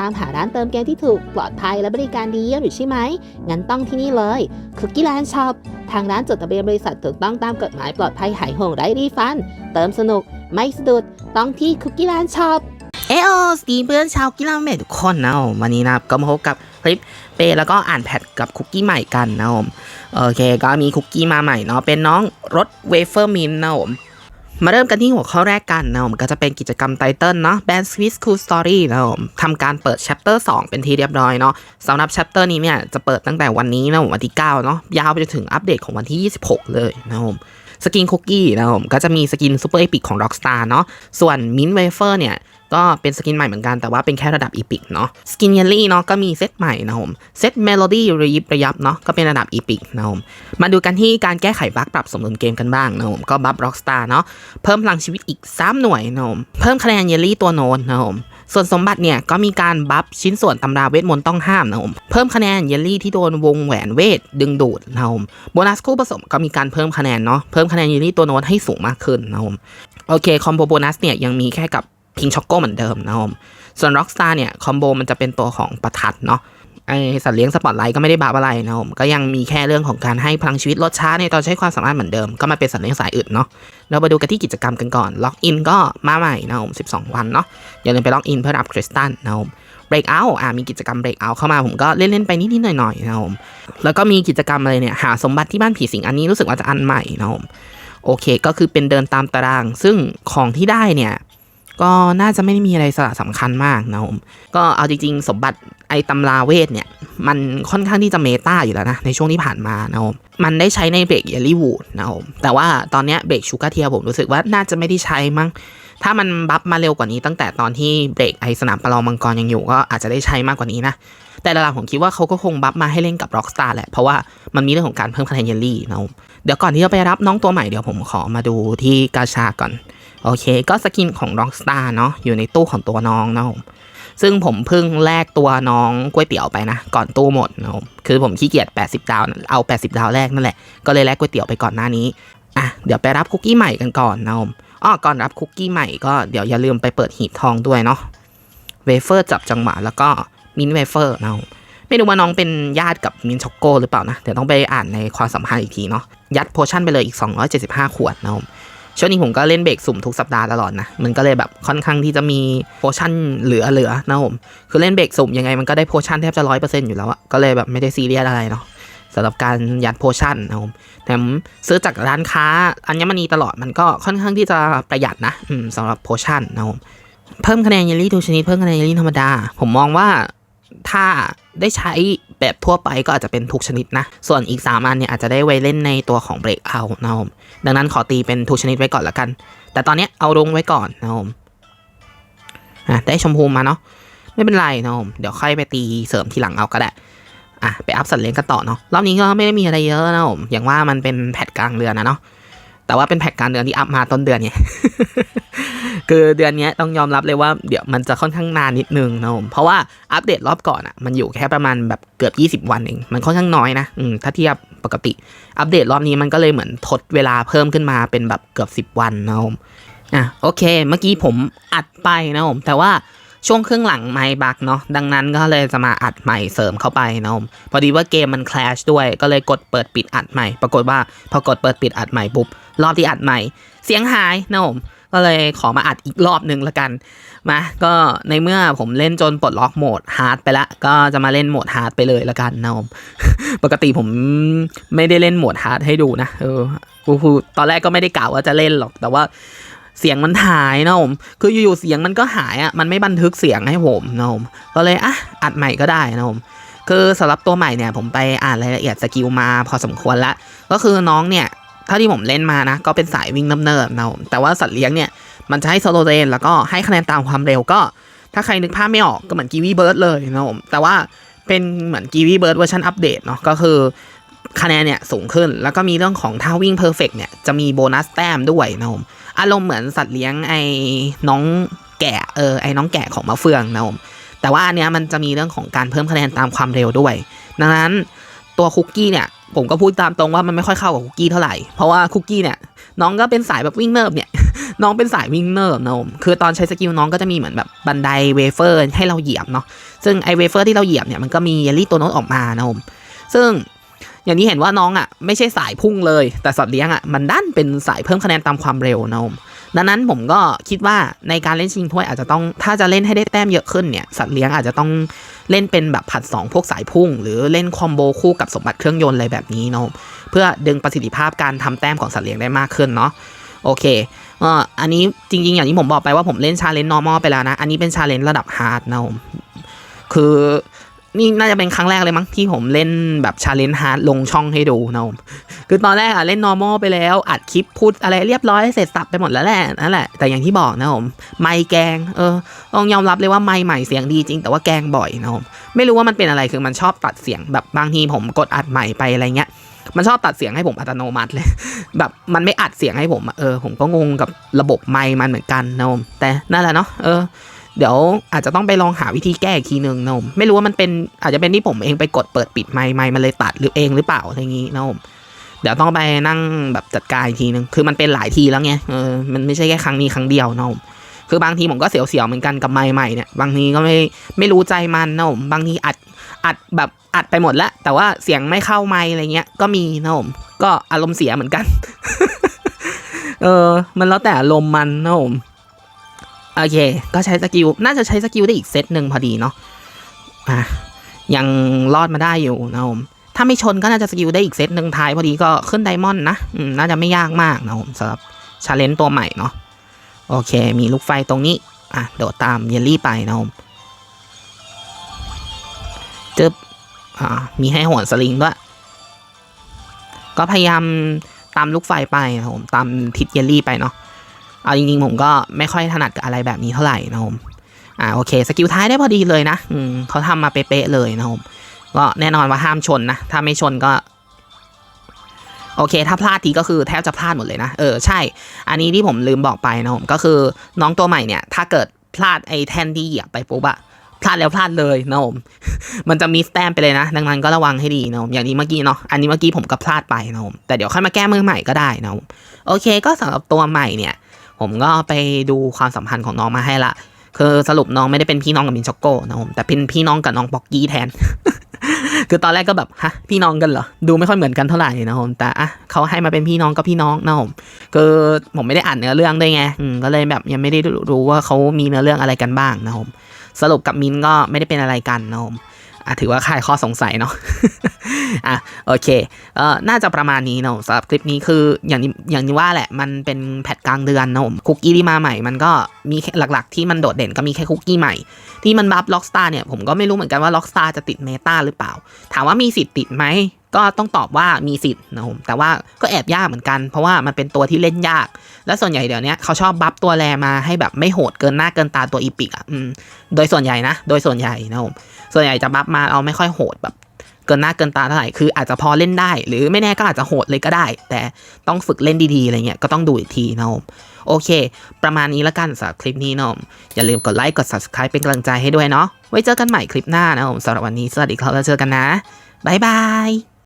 ตามหาร้านเติมเกมที่ถูก ปลอดภัยและบริการดีเยี่ยมอยู่ใช่ไหม งั้นต้องที่นี่เลย คุกกี้แลนด์ช็อป ทางร้านจดทะเบียนบริษัทถูกต้องตามกฎหมายปลอดภัยหายห่วงไร้รีฟัน เติมสนุก ไม่สะดุด ต้องที่คุกกี้แลนด์ช็อป เอโอสตีเพื่อนชาวกีฬาเมทุกคนนะผมวันนี้นะครับก็มาพบกับคลิปเปแล้วก็อ่านแพทกับคุกกี้ใหม่กันนะผมโอเค ก็มีคุกกี้มาใหม่เนาะเป็นน้องรสเวเฟอร์มินนะผม มาเริ่มกันที่หัวข้อแรกกันนะผมก็จะเป็นกิจกรรมไตเติลเนาะแบนด์สวิสคูลสตอรี่นะผมทำการเปิดแชปเตอร์2เป็นที่เรียบร้อยเนาะสำหรับแชปเตอร์นี้เนี่ยจะเปิดตั้งแต่วันนี้นะผมวันที่9เนาะยาวไปจนถึงอัปเดตของวันที่ 26 เลยนะผมสกินคุกกี้นะผมก็จะมีสกินซูเปอร์เอพิกของ Rockstar เนาะส่วนมินเวเฟอร์เนี่ย ก็เป็นสกินใหม่เหมือนกันแต่ว่าเป็นแค่ระดับอีพิกเนาะสกินเยลลี่เนาะก็มีเซตใหม่นะผมเซตเมโลดี้ระยิบระยับเนาะก็เป็นระดับอีพิกนะผมมาดูกันที่การแก้ไขบั๊กปรับสมดุลเกมกันบ้างนะผมก็บัฟร็อกสตาร์เนาะเพิ่มพลังชีวิตอีก 3 หน่วยนะผมเพิ่มคะแนนเยลลี่ตัวโน้นนะผมส่วนสมบัติเนี่ยก็มีการบัฟชิ้นส่วนตำราเวทมนต์ต้องห้ามนะผมเพิ่มคะแนนเยลลี่ที่โดนวงแหวนเวทดึงดูดนะผมโบนัสคู่ผสมก็มีการเพิ่มคะแนนเนาะเพิ่มคะแนนเยลลี่ตัวโน้นให้สูงมากขึ้นนะผมโอเคคอมโบโบนัสเนี่ยยังมีแค่กับ พิงช็อกโกเหมือนเดิมนะครับส่วน Rockstar เนี่ย คอมโบมันจะเป็นตัวของประทัดเนาะไอสัตว์เลี้ยงสปอตไลท์ก็ไม่ได้บาปอะไรนะครับก็ยังมีแค่เรื่องของการให้พลังชีวิตลดช้าในตอนใช้ความสามารถเหมือนเดิม ก็มาเป็นสัตว์เลี้ยงสายอื่นเนาะเรามาดูกันที่กิจกรรมกันก่อนล็อกอินก็มาใหม่นะครับ12 วันเนาะอย่าลืมไปล็อกอินเพื่อรับคริสตัลนะครับเบรกเอาอ่ามีกิจกรรมเบรกเอาเข้ามาผมก็เล่น ๆ ไปนิด ๆ หน่อย ๆ นะครับแล้วก็มีกิจกรรมอะไรเนี่ย หาสมบัติที่บ้านผีสิงอันนี้รู้สึกว่าจะอันใหม่นะครับโอเคก็คือเป็นเดินตามตาราง ซึ่งของที่ได้เนี่ย ก็น่าจะไม่ได้มีอะไรสาระสำคัญมากนะผมก็เอาจริงๆ สมบัติไอตำราเวทเนี่ย มันค่อนข้างที่จะเมตาอยู่แล้วนะ ในช่วงที่ผ่านมานะผมมันได้ใช้ในเบรกเยลลี่วูดนะผมแต่ว่าตอนเนี้ยเบรกชูการ์เทียผมรู้สึกว่าน่าจะไม่ได้ใช้มั้งถ้ามันบัฟมาเร็วกว่านี้ตั้งแต่ตอนที่เบรกไอสนามประลองมังกรยังอยู่ก็อาจจะได้ใช้มากกว่านี้นะ แต่หลักๆผมคิดว่าเขาก็คงบัฟมาให้เล่นกับ Rockstar แหละ เพราะว่ามันมีเรื่องของการเพิ่มคะแนนเยลลี่นะผมเดี๋ยวก่อนที่จะไปรับน้องตัวใหม่เดี๋ยวผมขอมาดูที่กาชาก่อน โอเค ก็สกินของ Rockstar เนาะอยู่ในตู้ของตัวน้องนะผมซึ่งผมเพิ่งแลกตัวน้องก๋วยเตี๋ยวไปนะ ก่อนตู้หมดนะผมคือผมขี้เกียจ 80 ดาว เอา 80 ดาวแรกนั่นแหละ ก็เลยแลกก๋วยเตี๋ยวไปก่อนหน้านี้ อะ เดี๋ยวไปรับคุกกี้ใหม่กันก่อนนะผมอ้อก่อนรับคุกกี้ใหม่ก็เดี๋ยวอย่าลืมไปเปิดหีบทองด้วยเนาะ เวเฟอร์จับจังหวะแล้วก็มินเวเฟอร์นะผมไม่รู้ว่าน้องเป็นญาติกับมินช็อกโกหรือเปล่านะ เดี๋ยวต้องไปอ่านในความสัมพันธ์อีกทีเนาะ ยัดโพชั่นไปเลยอีก 275 ขวดนะผม ช่วงนี้ผมก็เล่นเบรกสุ่มทุกสัปดาห์ตลอดนะ มันก็เลยแบบค่อนข้างที่จะมีโพชั่นเหลือเหลือๆนะผม คือเล่นเบรกสุ่มยังไงมันก็ได้โพชั่นแทบจะร้อยเปอร์เซ็นต์อยู่แล้วอะก็เลยแบบไม่ได้ซีเรียสอะไรเนาะสำหรับการยัดโพชั่นนะผมแต่ผมซื้อจากร้านค้าอัญมณีตลอดมันก็ค่อนข้างที่จะประหยัดนะสำหรับโพชั่นนะผมเพิ่มคะแนนเยลลี่ทุกชนิดเพิ่มคะแนนเยลลี่ธรรมดา ผมมองว่าถ้าได้ใช้ แบบทั่วไปก็อาจจะเป็นทุกชนิดนะ ส่วนอีก 3 อันเนี่ยอาจจะได้ไว้เล่นในตัวของเบรกเอานะผมดังนั้นขอตีเป็นทุกชนิดไว้ก่อนละกัน แต่ตอนนี้เอาลงไว้ก่อนนะผมอะได้ชมพูมาเนาะไม่เป็นไรนะผมเดี๋ยวค่อยไปตีเสริมทีหลังเอาก็ได้อะไปอัพสัตว์เลี้ยงกันต่อเนาะรอบนี้ก็ไม่ได้มีอะไรเยอะนะผมอย่างว่ามันเป็นแพทกลางเดือนนะเนาะแต่ว่าเป็นแพทกลางเดือนที่อัพมาต้นเดือนไง คือเดือนนี้ต้องยอมรับเลยว่าเดี๋ยวมันจะค่อนข้างนานนิดนึงนะผมเพราะว่าอัปเดตรอบก่อนอะ่ะมันอยู่แค่ประมาณแบบเกือบ 20 วันเอง มันค่อนข้างน้อยนะอืมถ้าเทียบปกติ อัปเดตรอบนี้มันก็เลยเหมือนทดเวลาเพิ่มขึ้นมาเป็นแบบเกือบ 10 วันนะผมอะโอเค เมื่อกี้ผมอัดไปนะผมแต่ว่าช่วงครึ่งหลังไม่บักเนาะดังนั้นก็เลยจะมาอัดใหม่เสริมเข้าไปนะผมพอดีว่าเกมมันคลาชด้วยก็เลยกดเปิดปิดอัดใหม่ ปรากฏว่าพอกดเปิดปิดอัดใหม่ปุ๊บรอบที่อัดใหม่ เสียงหายนะผม ก็เลยขอมาอัดอีกรอบหนึ่งละกันมาก็ในเมื่อผมเล่นจนปลดล็อกโหมดฮาร์ดไปละก็จะมาเล่นโหมดฮาร์ดไปเลยละกันนะผมปกติผมไม่ได้เล่นโหมดฮาร์ดให้ดูนะเออกูกูตอนแรกก็ไม่ได้กล่าวว่าจะเล่นหรอก แต่ว่าเสียงมันหายนะผมคืออยู่ๆเสียงมันก็หายอะมันไม่บันทึกเสียงให้ผมนะผมก็เลยอะอัดใหม่ก็ได้นะผมคือสำหรับตัวใหม่เนี่ยผมไปอ่านรายละเอียดสกิลมาพอสมควรละก็คือน้องเนี่ย เท่าที่ผมเล่นมานะก็เป็นสายวิ่งเนิบๆนะผมแต่ว่าสัตว์เลี้ยงเนี่ยมันจะให้โซโลเรนแล้วก็ให้คะแนนตามความเร็วก็ ถ้าใครนึกภาพไม่ออกก็เหมือนกีวีเบิร์ดเลยนะผมแต่ว่าเป็นเหมือนกีวีเบิร์ดเวอร์ชันอัปเดตเนาะก็คือคะแนนเนี่ยสูงขึ้น แล้วก็มีเรื่องของท่าวิ่งเพอร์เฟกเนี่ยจะมีโบนัสแต้มด้วยนะผมอารมณ์เหมือนสัตว์เลี้ยงไอ้น้องแกะเออไอ้น้องแกะของมะเฟืองนะผมแต่ว่าอันเนี้ยมันจะมีเรื่องของการเพิ่มคะแนนตามความเร็วด้วย ดังนั้นตัวคุกกี้เนี่ย ผมก็พูดตามตรงว่ามันไม่ค่อยเข้ากับคุกกี้เท่าไหร่ เพราะว่าคุกกี้เนี่ยน้องก็เป็นสายแบบวิ่งเนิบเนี่ยน้องเป็นสายวิ่งเนิร์ฟนะผมคือตอนใช้สกิลน้องก็จะมีเหมือนแบบบันไดเวเฟอร์ให้เราเหยียบเนาะซึ่งไอเวเฟอร์ที่เราเหยียบเนี่ยมันก็มีเยลลี่ตัวโน้ตออกมานะผมซึ่งอย่างที่เห็นว่าน้องอะไม่ใช่สายพุ่งเลย แต่สัตว์เลี้ยงอะมันดันเป็นสายเพิ่มคะแนนตามความเร็วนะผม ดังนั้นผมก็คิดว่าในการเล่นชิงถ้วยอาจจะต้องถ้าจะเล่นให้ได้แต้มเยอะขึ้นเนี่ยสัตว์เลี้ยงอาจจะต้องเล่นเป็นแบบผัด 2 พวกสายพุ่ง หรือเล่นคอมโบคู่กับสมบัติเครื่องยนต์อะไรแบบนี้เนาะเพื่อดึงประสิทธิภาพการทำแต้มของสัตว์เลี้ยงได้มากขึ้นเนาะโอเคเอ่ออันนี้จริงๆ อย่างที่ผมบอกไปว่าผมเล่นชาเลนจ์ normal ไปแล้วนะ อันนี้เป็นชาเลนจ์ระดับ hard นะผมคือ นี่น่าจะเป็นครั้งแรกเลยมั้งที่ผมเล่นแบบชาเลนจ์ hard ลงช่องให้ดูนะผมคือตอนแรกอะเล่น normal ไปแล้ว อัดคลิปพูดอะไรเรียบร้อยเสร็จสับไปหมดแล้วแหละนั่นแหละแต่อย่างที่บอกนะผมไม่แกงเออต้องยอมรับเลยว่าไม่ใหม่เสียงดีจริงแต่ว่าแกงบ่อยนะผมไม่รู้ว่ามันเป็นอะไรคือมันชอบตัดเสียงแบบบางทีผมกดอัดใหม่ไปอะไรเงี้ยมันชอบตัดเสียงให้ผมอัตโนมัติเลย แบบมันไม่อัดเสียงให้ผมเออผมก็งงกับระบบไมค์มันเหมือนกันนะผมแต่นั่นแหละเนาะเออ เดี๋ยวอาจจะต้องไปลองหาวิธีแก้อีกทีหนึ่งนะผมไม่รู้ว่ามันเป็นอาจจะเป็นที่ผมเองไปกดเปิดปิดไมค์ไมค์มันเลยตัดหรือเองหรือเปล่าอะไรอย่างงี้นะผมเดี๋ยวต้องไปนั่งแบบจัดการอีกทีหนึ่งคือมันเป็นหลายทีแล้วไงเออมันไม่ใช่แค่ครั้งนี้ครั้งเดียวนะผมคือบางทีผมก็เสียวๆเหมือนกันกับไมค์ใหม่เนี่ยบางทีก็ไม่ไม่รู้ใจมันนะผมบางทีอัดอัดแบบอัดไปหมดแล้ว แต่ว่าเสียงไม่เข้าไมค์อะไรเงี้ยก็มีนะผมก็อารมณ์เสียเหมือนกัน เออ มันแล้วแต่อารมณ์มันนะผม โอเค ก็ใช้สกิล น่าจะใช้สกิลได้อีกเซตหนึ่งพอดีเนาะอะยังรอดมาได้อยู่นะผมถ้าไม่ชนก็น่าจะสกิลได้อีกเซตหนึ่งท้ายพอดีก็ขึ้นไดมอนด์นะอืมน่าจะไม่ยากมากนะผมสำหรับชาเลนจ์ตัวใหม่เนาะโอเค มีลูกไฟตรงนี้ อะ โดดตามเยลลี่ไปนะผมจึบอ่ามีให้โหนสลิงด้วย ก็พยายามตามลูกไฟไปนะผมตามทิศเยลลี่ไปเนาะ เอาจริงๆผมก็ไม่ค่อยถนัดกับอะไรแบบนี้เท่าไหร่นะผมอ่าโอเคสกิลท้ายได้พอดีเลยนะอืมเขาทำมาเป๊ะๆเลยนะผมก็แน่นอนว่าห้ามชนนะ ถ้าไม่ชนก็ โอเค ถ้าพลาดทีก็คือแทบจะพลาดหมดเลยนะ เออใช่ อันนี้ที่ผมลืมบอกไปนะผมก็คือน้องตัวใหม่เนี่ย ถ้าเกิดพลาดไอ้แท่นที่เหยียบไปปุ๊บอะพลาดแล้วพลาดเลยนะผมมันจะมีแต้มไปเลยนะ ดังนั้นก็ระวังให้ดีนะผมอย่างนี้เมื่อกี้เนาะอันนี้เมื่อกี้ผมก็พลาดไปนะผมแต่เดี๋ยวค่อยมาแก้มือใหม่ก็ได้นะผมโอเค ก็สำหรับตัวใหม่เนี่ย ผมก็ไปดูความสัมพันธ์ของน้องมาให้ละคือสรุปน้องไม่ได้เป็นพี่น้องกับมินช็อกโกนะผมแต่เป็นพี่น้องกับน้องป๊อกกี้แทน คือตอนแรกก็แบบฮะพี่น้องกันเหรอดูไม่ค่อยเหมือนกันเท่าไหร่นะผมแต่อะเขาให้มาเป็นพี่น้องก็พี่น้องนะผมคือผมไม่ได้อ่านเนื้อเรื่องด้วยไงก็เลยแบบยังไม่ได้รู้ว่าเขามีเนื้อเรื่องอะไรกันบ้างนะผมสรุปกับมินก็ไม่ได้เป็นอะไรกันนะผม ถือว่าคลายข้อสงสัยเนาะอะโอเคเอ่อน่าจะประมาณนี้เนาะสำหรับคลิปนี้คืออย่างนี้อย่างนี้ว่าแหละมันเป็นแพทกลางเดือนเนาะคุกกี้ที่มาใหม่ มันก็มีหลักๆ ที่มันโดดเด่นก็มีแค่คุกกี้ใหม่ ที่มันบัฟล็อกสตาร์เนี่ยผมก็ไม่รู้เหมือนกันว่าล็อกสตาร์จะติดเมตาหรือเปล่า ถามว่ามีสิทธิ์ติดไหม ก็ต้องตอบว่ามีสิทธิ์นะผมแต่ว่าก็แอบยากเหมือนกัน เพราะว่ามันเป็นตัวที่เล่นยาก และส่วนใหญ่เดี๋ยวนี้เขาชอบบัฟตัวแรมาให้แบบไม่โหดเกินหน้าเกินตาตัวอีพิกอะโดยส่วนใหญ่นะ โดยส่วนใหญ่นะผมส่วนใหญ่จะบัฟมาเอาไม่ค่อยโหดแบบเกินหน้าเกินตาเท่าไหร่ คืออาจจะพอเล่นได้ หรือไม่แน่ก็อาจจะโหดเลยก็ได้ แต่ต้องฝึกเล่นดีๆอะไรเงี้ย ก็ต้องดูอีกทีนะผมโอเค ประมาณนี้ละกันสำหรับคลิปนี้นะผมอย่าลืมกดไลค์ กด subscribe เป็นกำลังใจให้ด้วยเนาะ ไว้เจอกันใหม่คลิปหน้านะผมสำหรับวันนี้ สวัสดีครับแล้วเจอกันนะ บ๊ายบาย